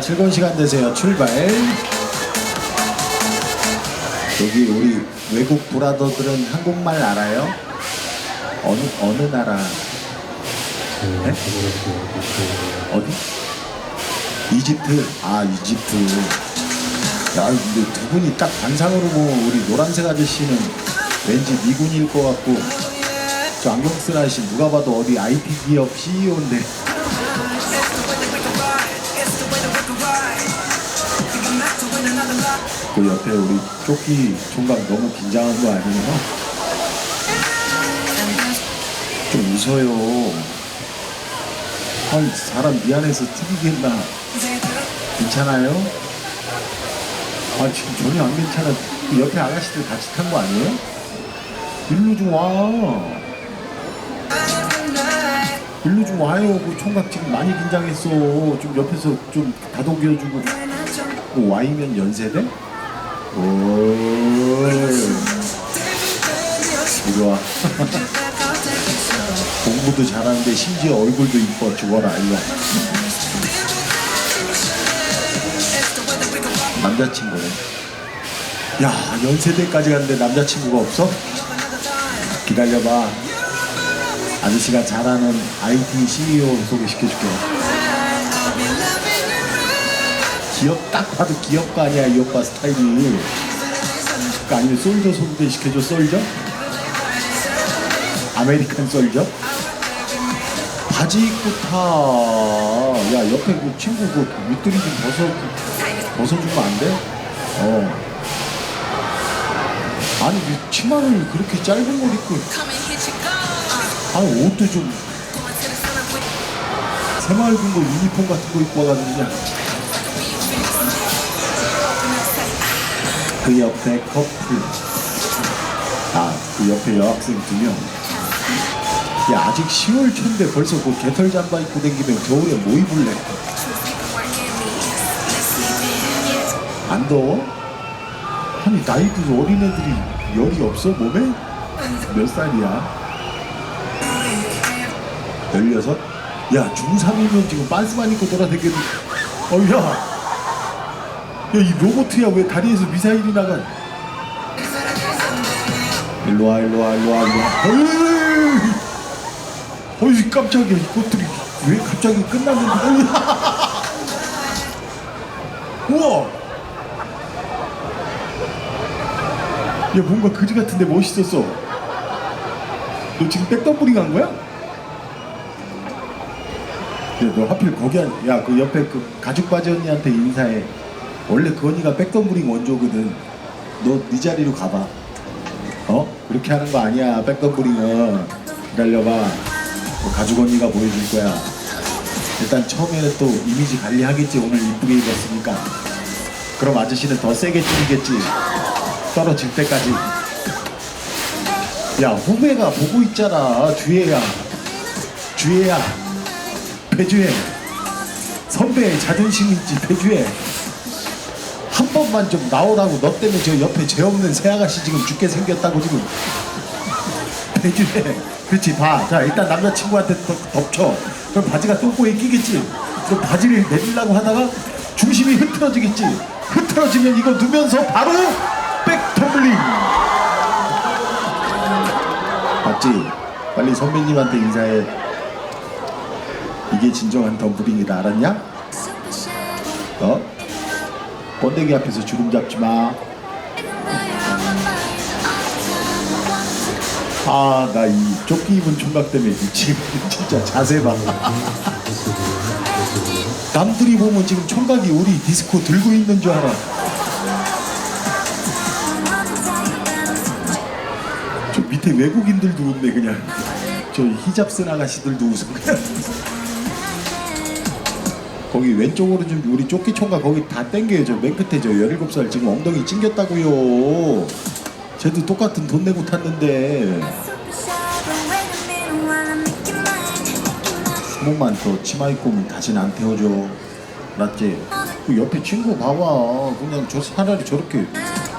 자, 즐거운 시간 되세요. 출발. 여기 우리 외국 브라더들은 한국말 알아요? 어느 어느 나라? 네? 어디? 이집트. 아, 이집트. 야, 근데 두 분이 딱 관상으로 보면 우리 노란색 아저씨는 왠지 미군일 것 같고 저 안경 쓴 아저씨 누가 봐도 어디 IT 기업 CEO인데 그 옆에 우리 조끼 총각 너무 긴장한 거 아니에요? 좀 웃어요. 아니 사람 미안해서 튀기겠나? 괜찮아요? 아 지금 전혀 안 괜찮아. 그 옆에 아가씨들 같이 탄 거 아니에요? 일로 좀 와. 일로 좀 와요. 그 총각 지금 많이 긴장했어. 좀 옆에서 좀 다독여주고. 그 Y면 연세대? 오. 이리 와. 공부도 잘하는데 심지어 얼굴도 이뻐 죽어라 일로 와. 남자친구네. 야 연세대까지 갔는데 남자친구가 없어? 기다려봐. 아저씨가 잘하는 IT CEO 소개시켜줄게. 기업 딱 봐도 기업가 아니야 이 오빠 스타일이. 그 아니면 솔저 소개 시켜줘 솔저? 아메리칸 솔저? 바지 입고 타. 야 옆에 그 친구 그 밑들이 좀 벗어 벗어주면 안 돼? 어. 아니 이 치마를 그렇게 짧은 걸 입고 아니 옷도 좀 새마을금 거 유니폼 같은 거 입고 와가지고 그냥 그 옆에 커플 아그 옆에 여학생 두명 야 아직 10월 초인데 벌써 그 개털 잠바 입고 댕기면 겨울에 뭐 입을래 안 더워? 아니 나이도 어린 애들이 열이 없어 몸에? 몇 살이야? 16? 야 중3이면 지금 빤스만 입고 돌아다니는 어야 야이 로봇이야. 왜 다리에서 미사일이 나가 일로 와 일로 와 일로 와 일로 와. 어이! 어이 깜짝이야. 이것들이 왜 갑자기 끝났는데 우와! 야 뭔가 그지 같은데 멋있었어. 너 지금 백덤블링 한 거야? 야, 너 하필 거기 한, 야, 그 옆에 그 가죽 바지 언니한테 인사해. 원래 그 언니가 백덤블링 원조거든. 너 네 자리로 가봐. 어? 그렇게 하는 거 아니야, 백덤블링은. 기다려봐. 그 가죽 언니가 보여줄 거야. 일단 처음에는 또 이미지 관리하겠지, 오늘 이쁘게 입었으니까. 그럼 아저씨는 더 세게 찌르겠지. 떨어질 때까지. 야, 후배가 보고 있잖아, 주혜야. 주혜야. 배주혜 선배의 자존심 있지 배주혜 한 번만 좀 나오라고 너 때문에 저 옆에 죄 없는 새 아가씨 지금 죽게 생겼다고 지금. 배주혜 그렇지 봐자 일단 남자친구한테 덮- 덮쳐. 그럼 바지가 똥꼬에 끼겠지. 그럼 바지를 내리려고 하다가 중심이 흐트러지겠지. 흐트러지면 이거 누면서 바로 백터블링. 맞지? 빨리 선배님한테 인사해. 이게 진정한 덤블링이다. 알았냐? 어? 번데기 앞에서 주름 잡지 마. 아, 나 이 조끼 입은 총각 때문에 미치겠네. 진짜 자세 봐. 남들이 보면 지금 총각이 우리 디스코 들고 있는 줄 알아. 저 밑에 외국인들도 웃네 그냥. 저 히잡 쓴 아가씨들도 웃어 그냥. 거기 왼쪽으로 좀 우리 조끼 총각 거기 다 땡겨요. 저맨 끝에 저 17살 지금 엉덩이 찡겼다고요. 쟤도 똑같은 돈 내고 탔는데. 한 번만 더 치마 입고 오면 다시는 안 태워줘. 맞지? 그 옆에 친구 봐봐. 그냥 저 차라리 저렇게.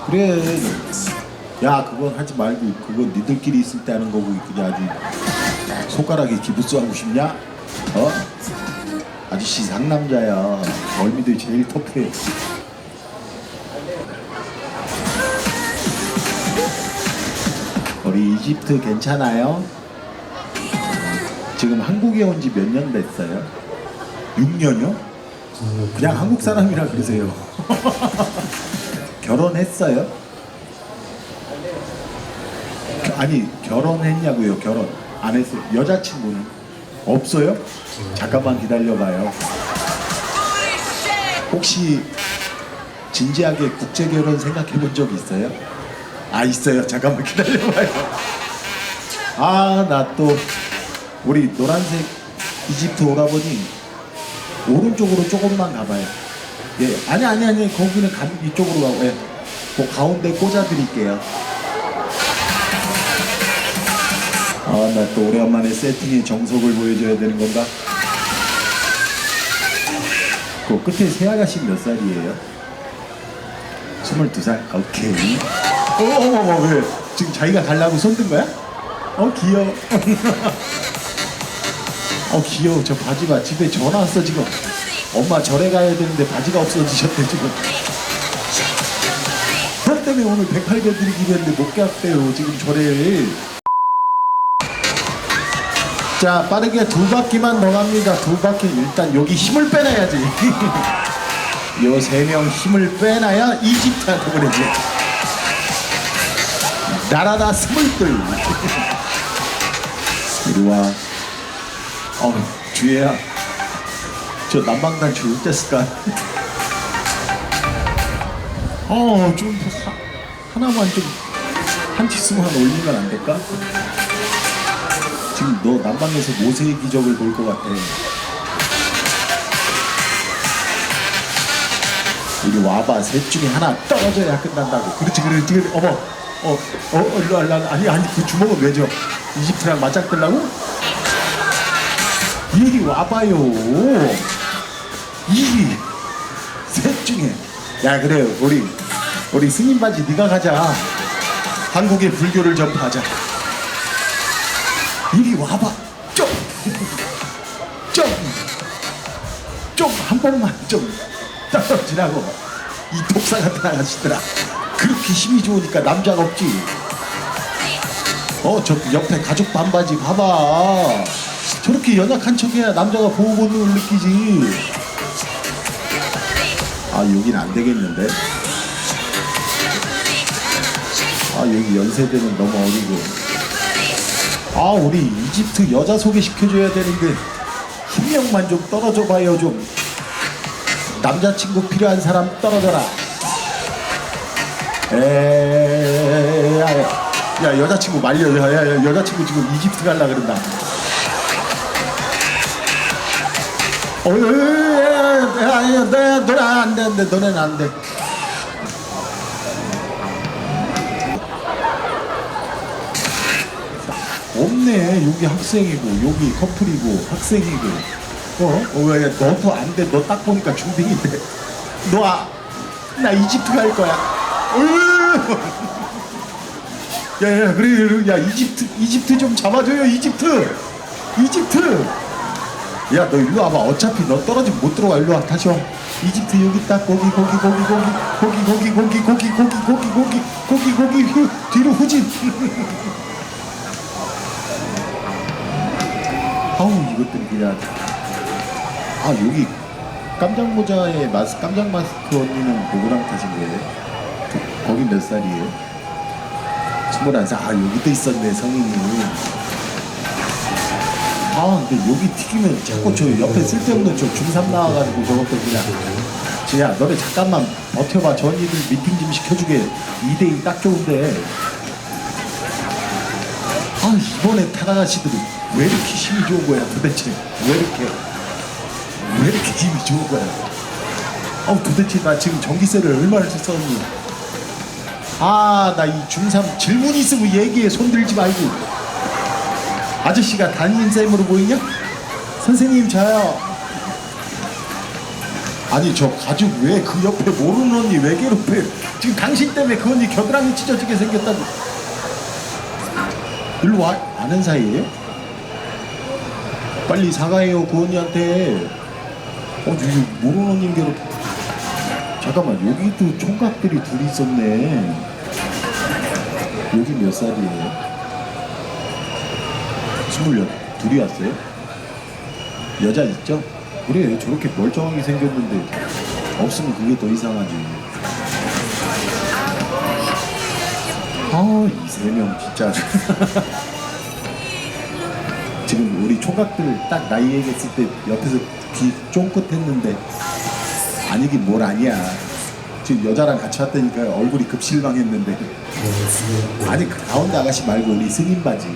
그래. 야 그건 하지 말고 그건 니들끼리 있을 때 하는 거고 그냥 아주. 손가락에 기부스 하고 싶냐? 어? 아저씨 상남자야. 멀미도 제일 터프해. 우리 이집트 괜찮아요? 지금 한국에 온 지 몇 년 됐어요? 6년이요? 그냥 한국 사람이라 그러세요. 결혼했어요? 아니 결혼했냐고요 결혼 안 했어요 여자친구는 없어요? 잠깐만 기다려봐요 혹시 진지하게 국제 결혼 생각해 본 적 있어요? 아 있어요 잠깐만 기다려봐요 아 나 또 우리 노란색 이집트 오라버니 오른쪽으로 조금만 가봐요 예 아니 아니 아니 거기는 가, 이쪽으로 가고 예. 그 가운데 꽂아 드릴게요 아, 나 또 오래간만에 세팅의 정석을 보여줘야 되는 건가? 그 끝에 새 아가씨 몇 살이에요? 22살? 오케이. 어, 어머, 어머, 왜? 지금 자기가 가려고 손든 거야? 어, 귀여워. 어, 귀여워. 저 바지 봐. 집에 전화 왔어, 지금. 엄마 절에 가야 되는데 바지가 없어지셨대, 지금. 형 때문에 오늘 108개 드리기로 했는데 못 갔대요, 지금 절에. 자 빠르게 두 바퀴만 더 갑니다. 두 바퀴 일단 여기 힘을 빼놔야지. 요 세 명 힘을 빼놔야 이집트한테 그러지 나라다 스물둘 이리 와. 어, 주혜야. 저 난방단추 어땠을까? 어좀 하나만 좀한 치수만 올리면 안 될까? 너 난방에서 모세의 기적을 볼 것 같아. 이리 와봐. 셋 중에 하나 떨어져야 끝난다고. 그렇지, 그렇지, 그렇지. 어머, 어, 어, 일로 와, 일로 와. 아니, 아니, 그 주먹은 왜 줘? 이집트랑 맞짱 뜨려고? 이리 와봐요. 이리. 셋 중에. 야, 그래, 우리, 우리 스님 바지 네가 가자. 한국의 불교를 전파하자. 이리 와봐. 좀 좀 좀. 한 번만 좀 떨어지라고. 이 독사 같은 아가씨들아. 그렇게 힘이 좋으니까 남자가 없지. 어 저 옆에 가죽 반바지 봐봐. 저렇게 연약한 척해야 남자가 보호 본능을 느끼지. 아 여긴 안 되겠는데? 아 여기 연세대는 너무 어리고 아 우리 이집트 여자 소개시켜줘야 되는데 한 명만 좀 떨어져 봐요 좀 남자친구 필요한 사람 떨어져라 에야 야 여자친구 말려 야, 야, 야 여자친구 지금 이집트 갈라 그런다 어야 야야 너네 안돼 안돼 너네는 안돼 없네. 여기 학생이고 여기 커플이고 학생이고. 어? 어 왜? 너도 안 돼. 너 딱 보니까 중딩인데. 너 아, 나 이집트 갈 거야. 어휴. 야, 야, 그래, 그래, 야, 이집트, 이집트 좀 잡아줘요, 이집트, 이집트. 야, 너 일로 와봐. 어차피 너 떨어지면 못 들어와. 일로 와. 다시 와. 이집트 여기 딱 거기, 거기, 거기, 거기, 거기, 거기, 거기, 거기, 거기, 거기, 거기, 거기, 거기, 휴, 뒤로 후진. 아우 이것들이 그냥 아 여기 깜짝 모자에 마스 깜짝 마스크 언니는 누구랑 타신 거예요? 그- 거기 몇 살이에요? 스물한 살. 아 여기도 있었네 성인이. 아 근데 여기 튀기면 자꾸 저 옆에 쓸데없는 저 중3 나와가지고 저것도 그냥 지야 너네 잠깐만 버텨봐 저 언니들 미팅 좀 시켜주게 2대2 딱 좋은데 아 이번에 탄 아가씨들이 왜 이렇게 힘이 좋은 거야 도대체? 왜 이렇게? 왜 이렇게 힘이 좋은 거야? 아 도대체 나 지금 전기세를 얼마를 썼니? 아 나 이 중3 질문 있으면 얘기해. 손 들지 말고. 아저씨가 담임쌤으로 보이냐? 선생님 저요. 아니 저 가죽 왜 그 옆에 모르는 언니 왜 괴롭혀 지금 당신 때문에 그 언니 겨드랑이 찢어지게 생겼다고. 일로 와. 아는 사이에요? 빨리 사과해요 그 언니한테 어, 저기 모노노님 괴롭. 잠깐만, 여기도 총각들이 둘이 있었네. 여기 몇 살이에요? 스물여 둘이 왔어요? 여자 있죠? 그래, 저렇게 멀쩡하게 생겼는데 없으면 그게 더 이상하지. 아, 이 세 명 진짜. 지금 우리 총각들 딱 나이 얘기했을 때 옆에서 귀 쫑긋했는데 아니긴 뭘 아니야. 지금 여자랑 같이 왔다니까 얼굴이 급실망했는데 아니 그 가운데 아가씨 말고 우리 스님 바지.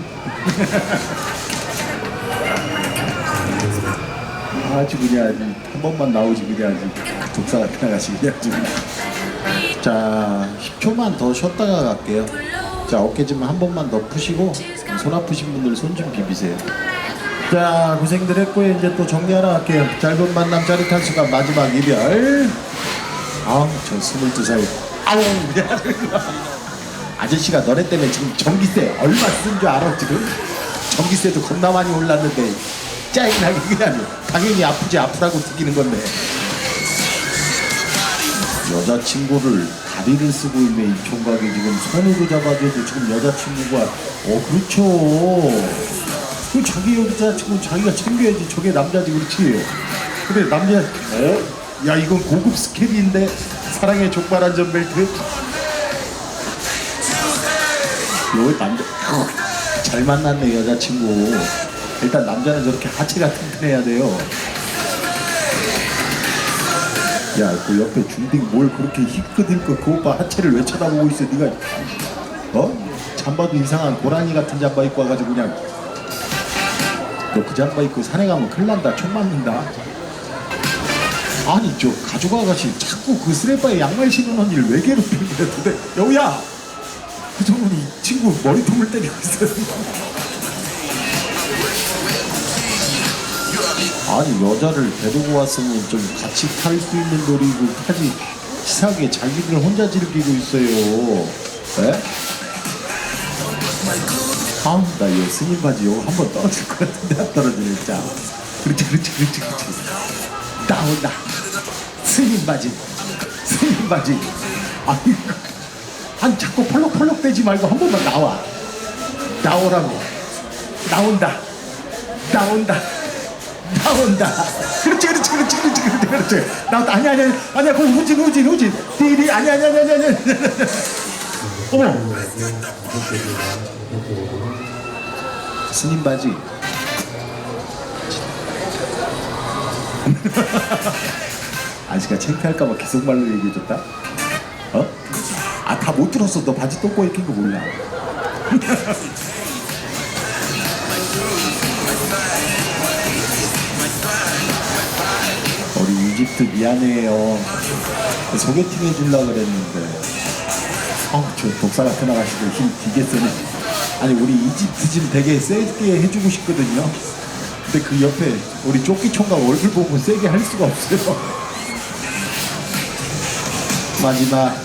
아주 그냥 한 번만 나오지 그냥 아주 독사 같은 아가씨 그냥 좀. 자 10초만 더 쉬었다가 갈게요. 자 어깨 좀 한 번만 더 푸시고 손 아프신 분들 손 좀 비비세요. 자 고생들 했고요. 이제 또 정리하러 갈게요. 짧은 만남 짜릿한 시간 마지막 이별. 아우 저 스물두 살. 아우 아저씨가 너네 때문에 지금 전기세 얼마 쓴 줄 알아 지금? 전기세도 겁나 많이 올랐는데 짜증나게 그냥 당연히 아프지 아프다고 느끼는 건데 여자친구를 다리를 쓰고 있는 이 총각이 지금 손으로 잡아줘도 지금 여자친구가 어 그렇죠. 그 자기 여자친구 자기가 챙겨야지. 저게 남자지 그렇지? 그래 남자 어? 야 이건 고급 스케일인데? 사랑의 족발 안전 벨트? 요 남자 잘 만났네 여자친구. 일단 남자는 저렇게 하체가 튼튼해야 돼요 야 그 옆에 중딩 뭘 그렇게 희끗희끗 그 오빠 하체를 왜 쳐다보고 있어? 네가 어? 잠바도 이상한 고라니 같은 잠바 입고 와가지고 그냥. 너 그 잠바 입고 산에 가면 큰일 난다. 총 맞는다. 아니 저 가족 아가씨 자꾸 그 쓰레빠에 양말 신은 언니를 왜 괴롭히는 거야 여우야! 그 정도는 이 친구 머리통을 때리고 있어요 아니 여자를 데리고 왔으면 좀 같이 탈 수 있는 놀이고 타지. 치사하게 자기들 혼자 즐기고 있어요. 에? 아우 나이 스님 바지 요거 한번 떨어질 것 같은데 안 떨어지네 진짜. 그렇지 그렇지 그렇지 그렇지. 나온다. 스님 바지. 스님 바지. 아니 한 자꾸 펄럭펄럭 대지 말고 한 번만 나와. 나오라고. 나온다. 나온다 나온다. 그렇지 그렇지 그렇지 그렇지 그렇지 그렇지. 나온다. 아니 아니 아니 아니야 그거 후진 후진 후진 디디 아니 아니 아니 아니 아니. 어머. 스님 바지. 아저씨가 창피할까봐 계속 말로 얘기해줬다? 어? 아 다 못 들었어. 너 바지 똥꼬에 낀거 몰라 이집트 미안해요. 소개팅 해주려고 그랬는데. 어 저 독사 같은 아가씨들 힘 되게 세네 아니 우리 이집트 집 되게 세게 해주고 싶거든요. 근데 그 옆에 우리 조끼 총각 얼굴 보고 세게 할 수가 없어요. 마지막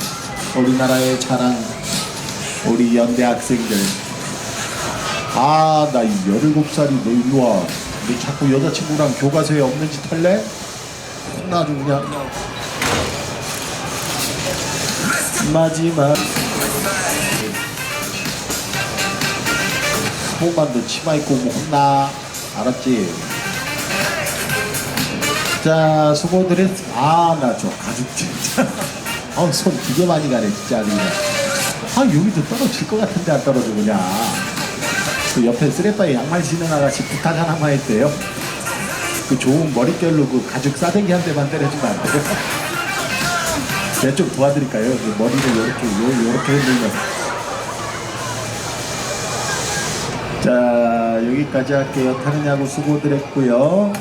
우리나라의 자랑 우리 연대 학생들. 아나이 17살이 너 일로 와 너 자꾸 여자친구랑 교과서에 없는 짓 할래? 나 아주 그냥. 마지막. 손만 더 치마 입고 오면 혼나? 알았지? 자 수고들 했 아나 저 가죽 진짜 아손 되게 많이 가네 진짜. 그냥. 아 여기도 떨어질 것 같은데 안 떨어져 그냥. 그 옆에 쓰레빠에 양말 신은 아가씨 부탁 하나만 했대요 그 좋은 머릿결로 그 가죽 싸대기 한 대만 때려주면 안 돼요? 제가 좀 도와드릴까요? 그 머리를 이렇게 요, 요렇게 흔들면. 자 여기까지 할게요. 야구 수고들 했고요.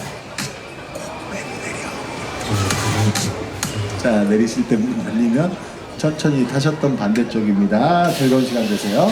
자 내리실 때문 열리면 천천히 타셨던 반대쪽입니다. 즐거운 시간 되세요